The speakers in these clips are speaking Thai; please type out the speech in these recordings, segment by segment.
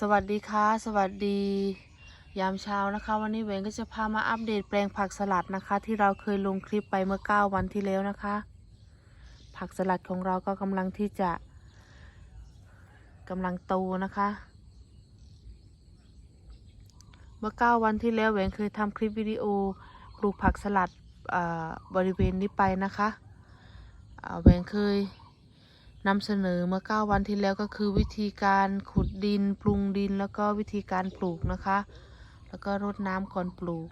สวัสดีค่ะ สวัสดี ยามเช้านะคะ วันนี้เวนก็จะพามาอัปเดตแปลงผักสลัดนะคะ ที่เราเคยลงคลิปไปเมื่อ 9 วันที่แล้วนะคะ ผักสลัดของเราก็กำลังที่จะกำลังโตนะคะ เมื่อ 9 วันที่แล้วเวนเคยทำคลิปวิดีโอปลูกผักสลัดอ่าบริเวณนี้ไปนะคะเวนเคย นำเสนอเมื่อ 9 วันที่แล้วก็คือวิธีการขุดดินปรุงดินแล้วก็วิธีการปลูกนะคะ แล้วก็รดน้ำก่อนปลูก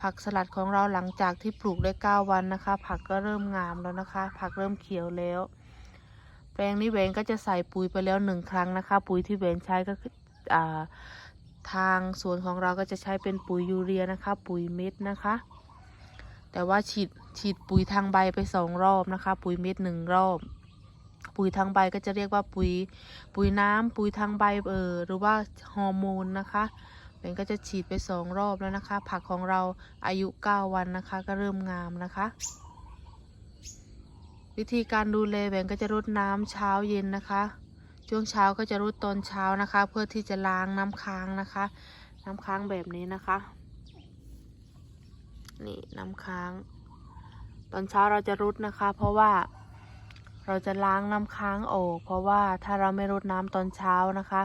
ผักสลัดของเราหลังจากที่ปลูกได้ 9 วันนะคะ ผักก็เริ่มงามแล้วนะคะ ผักเริ่มเขียวแล้ว แปลงนี้เวนก็จะใส่ปุ๋ยไปแล้วหนึ่งครั้งนะคะ ปุ๋ยที่เวนใช้ก็คือทางสวนของเราก็จะใช้เป็นปุ๋ยยูเรียนะคะ ปุ๋ยเม็ดนะคะ แต่ว่าฉีดฉีดปุ๋ยทางใบไปสองรอบนะคะ ปุ๋ยเม็ดหนึ่งรอบ ปุ๋ยทางใบก็จะเรียกว่าปุ๋ยปุ๋ยน้ำปุ๋ยทางใบเออหรือว่าฮอร์โมนนะคะเป็นก็จะฉีดไปสองรอบแล้วนะคะ ผักของเราอายุ 9 วันนะคะ ก็เริ่มงามนะคะ วิธีการดูแลแบงก็จะรดน้ำเช้าเย็นนะคะ ช่วงเช้าก็จะรดตอนเช้านะคะ เพื่อที่จะล้างน้ำค้างนะคะ น้ำค้างแบบนี้นะคะนี่น้ำค้าง ตอนเช้าเราจะรดนะคะ เพราะว่า เราจะล้างน้ำค้างออก เพราะว่าถ้าเราไม่รดน้ำตอนเช้านะคะ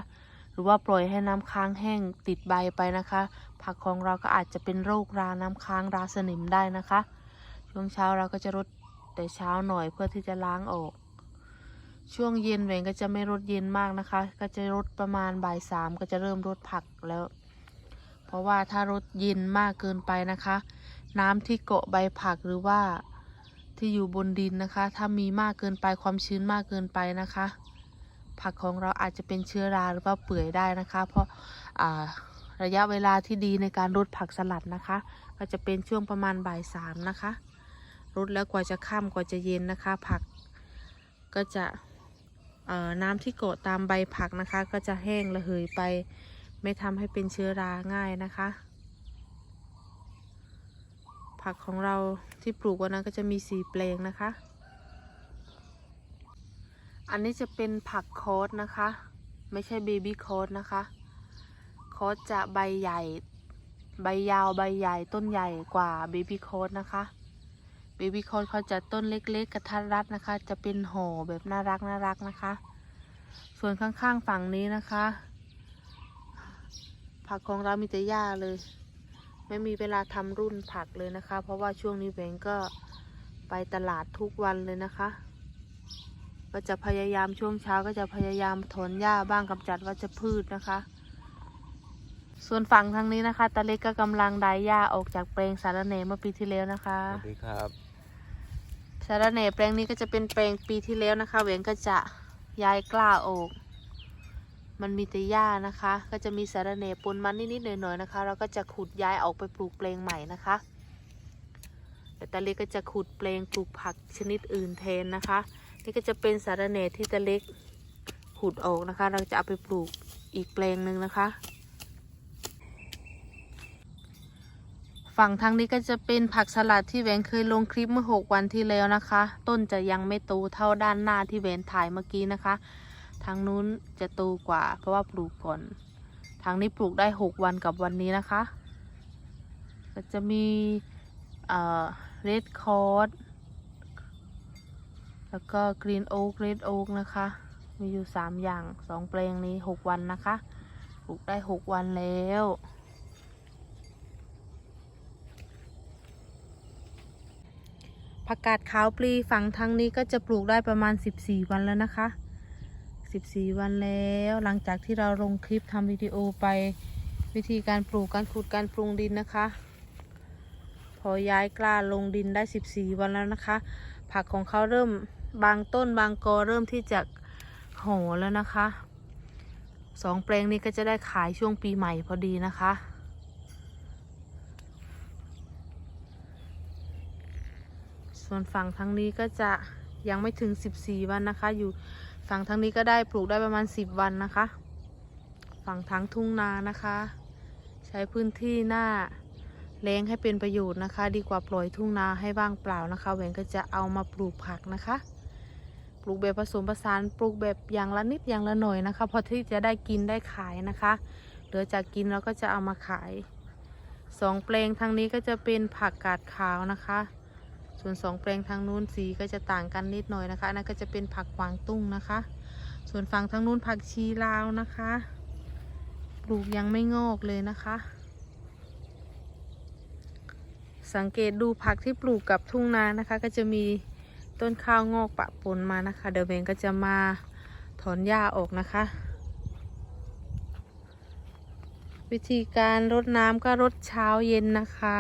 หรือว่าปล่อยให้น้ำค้างแห้งติดใบไปนะคะ ผักของเราก็อาจจะเป็นโรคราน้ำค้างราสนิมได้นะคะ ช่วงเช้าเราก็จะรดแต่เช้าหน่อยเพื่อที่จะล้างออก ช่วงเย็นเวงก็จะไม่รดเย็นมากนะคะ ก็จะรดประมาณบ่ายสามก็จะเริ่มรดผักแล้ว เพราะว่าถ้ารดเย็นมากเกินไปนะคะ น้ำที่เกาะใบผักหรือว่า ที่อยู่บนดินนะคะ ถ้ามีมากเกินไปความชื้นมากเกินไปนะคะ ผักของเราอาจจะเป็นเชื้อราหรือว่าเปื่อยได้นะคะ เพราะอ่าระยะเวลาที่ดีในการรดผักสลัดนะคะ ก็จะเป็นช่วงประมาณบ่ายสามนะคะรดแล้วกว่าจะค่ำกว่าจะเย็นนะคะ ผักก็จะอ่อน้ำที่เกาะตามใบผักนะคะ ก็จะแห้งระเหยไป ไม่ทำให้เป็นเชื้อราง่ายนะคะ ผักของเราที่ปลูกวันนั้นก็จะมีสีแปลงนะคะ อันนี้จะเป็นผักโคดนะคะ ไม่ใช่เบบี้โคดนะคะโคดจะใบใหญ่ ใบยาวใบใหญ่ต้นใหญ่กว่าเบบี้โคดนะคะ เบบี้โคดเขาจะต้นเล็กๆ กระทัดรัดนะคะ จะเป็นห่อแบบน่ารักน่ารักนะคะ ส่วนข้างๆฝั่งนี้นะคะ ผักของเรามีแต่หญ้าเลย ไม่มีเวลาทำรุ่นผักเลยนะคะ เพราะว่าช่วงนี้แบงก็ไปตลาดทุกวันเลยนะคะ ก็จะพยายามช่วงเช้าก็จะพยายามถอนหญ้าบ้างกำจัดวัชพืชนะคะ ส่วนฝั่งทางนี้นะคะตาเล็กก็กำลังไดหญ้าออกจากแปลงสาระเนเมื่อปีที่แล้วนะคะ สวัสดีครับสาระเนแปลงนี้ก็จะเป็นแปลงปีที่แล้วนะคะเวนก็จะย้ายกล้าออก มันมีแต่หญ้านะคะ ก็จะมีสาระเนปนมันนิดๆหน่อยๆนะคะ เราก็จะขุดย้ายออกไปปลูกแปลงใหม่นะคะแต่ตาเล็กก็จะขุดแปลงปลูกผักชนิดอื่นแทนนะคะ นี่ก็จะเป็นสาระเนที่ตาเล็กขุดออกนะคะ เราจะเอาไปปลูกอีกแปลงหนึ่งนะคะ ฝั่งทางนี้ก็จะเป็นผักสลัดที่แหวนเคยลงคลิปเมื่อ 6 วันที่แล้วนะคะ ต้นจะยังไม่โตเท่าด้านหน้าที่แหวนถ่ายเมื่อกี้นะคะ ทางนู้นจะโตกว่า เพราะว่าปลูกก่อน ทางนี้ปลูกได้ 6 วันกับวันนี้นะคะ ก็จะมีเอ่อเรดคอร์ดแล้วก็กรีนโอ๊กเรดโอ๊กนะคะ มีอยู่ 3 อย่าง 2 แปลงนี้ 6 วันนะคะ ปลูกได้ 6 วันแล้วผักกาดขาวปลีฝั่งทางนี้ก็จะปลูกได้ประมาณ 14 วันแล้วนะคะ 14 วันแล้ว หลังจากที่เราลงคลิปทำวิดีโอไปวิธีการปลูกการขุดการปรุงดินนะคะ พอย้ายกล้าลงดินได้ 14 วันแล้วนะคะ ผักของเขาเริ่มบางต้นบางกอเริ่มที่จะโหแล้วนะคะสองแปลงนี้ก็จะได้ขายช่วงปีใหม่พอดีนะคะ ส่วนฝั่งทางนี้ก็จะยังไม่ถึง 14 วันนะคะอยู่ ฝั่งทางนี้ก็ได้ปลูกได้ประมาณ 10 วันนะคะ ฝั่งทางทุ่งนานะคะ ใช้พื้นที่หน้าเล้งให้เป็นประโยชน์นะคะ ดีกว่าปล่อยทุ่งนาให้ว่างเปล่านะคะแหวนก็จะเอามาปลูกผักนะคะ ปลูกแบบผสมผสานปลูกแบบอย่างละนิดอย่างละหน่อยนะคะ พอที่จะได้กินได้ขายนะคะเหลือจากกินเราก็จะเอามาขายสองแปลงทางนี้ก็จะเป็นผักกาดขาวนะคะ ส่วนสองแปลงทางนู้นสีก็จะต่างกันนิดหน่อยนะคะนั่นก็จะเป็นผักกวางตุ้งนะคะ ส่วนฝั่งทางนู้นผักชีลาวนะคะ ปลูกยังไม่งอกเลยนะคะ สังเกตดูผักที่ปลูกกับทุ่งนานะคะ ก็จะมีต้นข้าวงอกปะปนมานะคะ เดี๋ยวเบนก็จะมาถอนหญ้าออกนะคะ วิธีการรดน้ำก็รดเช้าเย็นนะคะ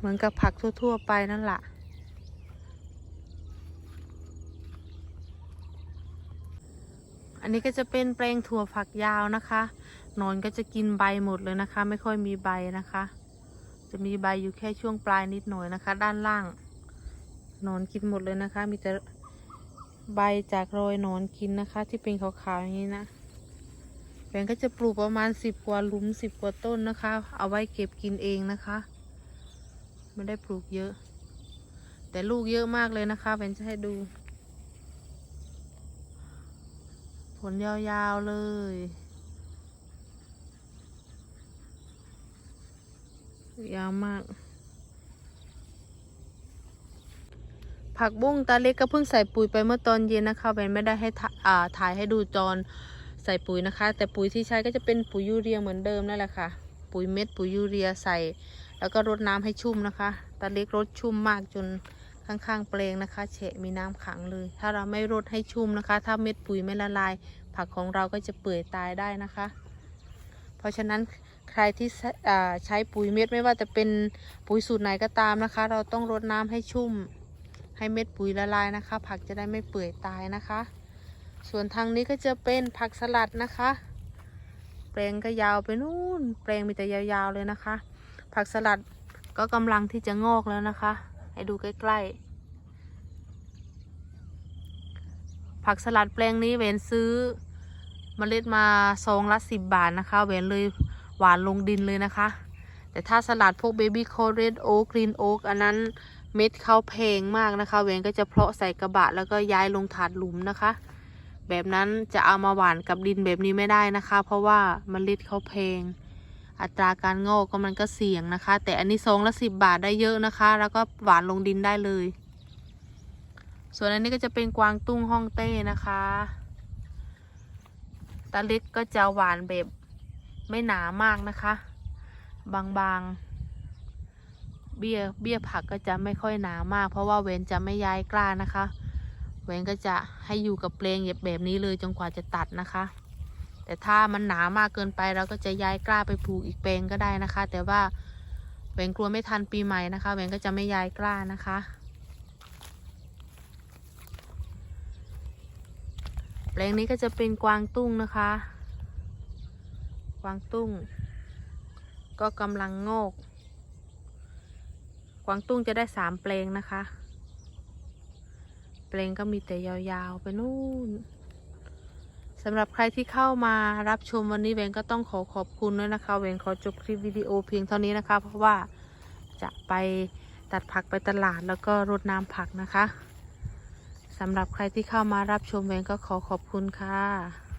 เหมือนกับผักทั่ว ๆ ไปนั่นแหละอันนี้ก็จะเป็นแปลงถั่วฝักยาวนะคะ นอนก็จะกินใบหมดเลยนะคะ ไม่ค่อยมีใบนะคะ จะมีใบอยู่แค่ช่วงปลายนิดหน่อยนะคะ ด้านล่าง นอนกินหมดเลยนะคะ มีแต่ใบจากรอยนอนกินนะคะ ที่เป็นขาวๆอย่างนี้นะแบงก็จะปลูกประมาณสิบกว่าลุมสิบกว่าต้นนะคะ เอาไว้เก็บกินเองนะคะ ไม่ได้ปลูกเยอะ แต่ลูกเยอะมากเลยนะคะแบงจะให้ดู ผลยาวๆเลยยาวมาก ผักบุ้งตาเล็กก็เพิ่งใส่ปุ๋ยไปเมื่อตอนเย็นนะคะแบนไม่ได้ให้ถ่าถ่ายให้ดูจอนใส่ปุ๋ยนะคะ แต่ปุ๋ยที่ใช้ก็จะเป็นปุ๋ยยูเรียเหมือนเดิมนั่นแหละค่ะ ปุ๋ยเม็ดปุ๋ยยูเรียใส่ แล้วก็รดน้ำให้ชุ่มนะคะตาเล็กรดชุ่มมากจนข้างๆเปลงนะคะเฉะมีน้ำขังเลย ถ้าเราไม่รดให้ชุ่มนะคะ ถ้าเม็ดปุ๋ยไม่ละลาย ผักของเราก็จะเปื่อยตายได้นะคะ เพราะฉะนั้นใครที่ใช้อ่าใช้ปุ๋ยเม็ดไม่ว่าจะเป็นปุ๋ยสูตรไหนก็ตามนะคะ เราต้องรดน้ำให้ชุ่ม ให้เม็ดปุ๋ยละลายนะคะ ผักจะได้ไม่เปื่อยตายนะคะ ส่วนทางนี้ก็จะเป็นผักสลัดนะคะ แปลงก็ยาวไปนู่น แปลงมีแต่ยาวๆเลยนะคะ ผักสลัดก็กำลังที่จะงอกแล้วนะคะ ให้ดูใกล้ๆ ผักสลัดแปลงนี้เวนซื้อเมล็ดมาซองละสิบบาทนะคะเวนเลยหวานลงดินเลยนะคะ แต่ถ้าสลัดพวกเบบี้โคเรดโอ๊กกรีนโอ๊กอันนั้นเม็ดเขาแพงมากนะคะ เวนก็จะเพาะใส่กระบะแล้วก็ย้ายลงถาดหลุมนะคะ แบบนั้นจะเอามาหว่านกับดินแบบนี้ไม่ได้นะคะ เพราะว่าเมล็ดเขาแพง อัตราการงอกก็มันก็เสี่ยงนะคะ แต่อันนี้ซองละสิบบาทได้เยอะนะคะ แล้วก็หวานลงดินได้เลย ส่วนอันนี้ก็จะเป็นกวางตุ้งฮ่องเต้นะคะตาเล็กก็จะหวานแบบไม่หนามากนะคะ บางๆ เบี้ยเบี้ยผักก็จะไม่ค่อยหนามาก เพราะว่าเวนจะไม่ย้ายกล้านะคะ เวนก็จะให้อยู่กับเปลงแบบนี้เลยจนกว่าจะตัดนะคะ แต่ถ้ามันหนามากเกินไปเราก็จะย้ายกล้าไปปลูกอีกแปลงก็ได้นะคะ แต่ว่าเวนกลัวไม่ทันปีใหม่นะคะเวนก็จะไม่ย้ายกล้านะคะแปลงนี้ก็จะเป็นกวางตุ้งนะคะ กวางตุ้ง ก็กำลังงอก กวางตุ้งจะได้สามแปลงนะคะ แปลงก็มีแต่ยาวๆ ไปนู่นสำหรับใครที่เข้ามารับชมวันนี้เวนก็ต้องขอขอบคุณด้วยนะคะเวนขอจบคลิปวิดีโอเพียงเท่านี้นะคะ เพราะว่าจะไปตัดผักไปตลาดแล้วก็รดน้ำผักนะคะสำหรับใครที่เข้ามารับชมเวนก็ขอขอบคุณค่ะ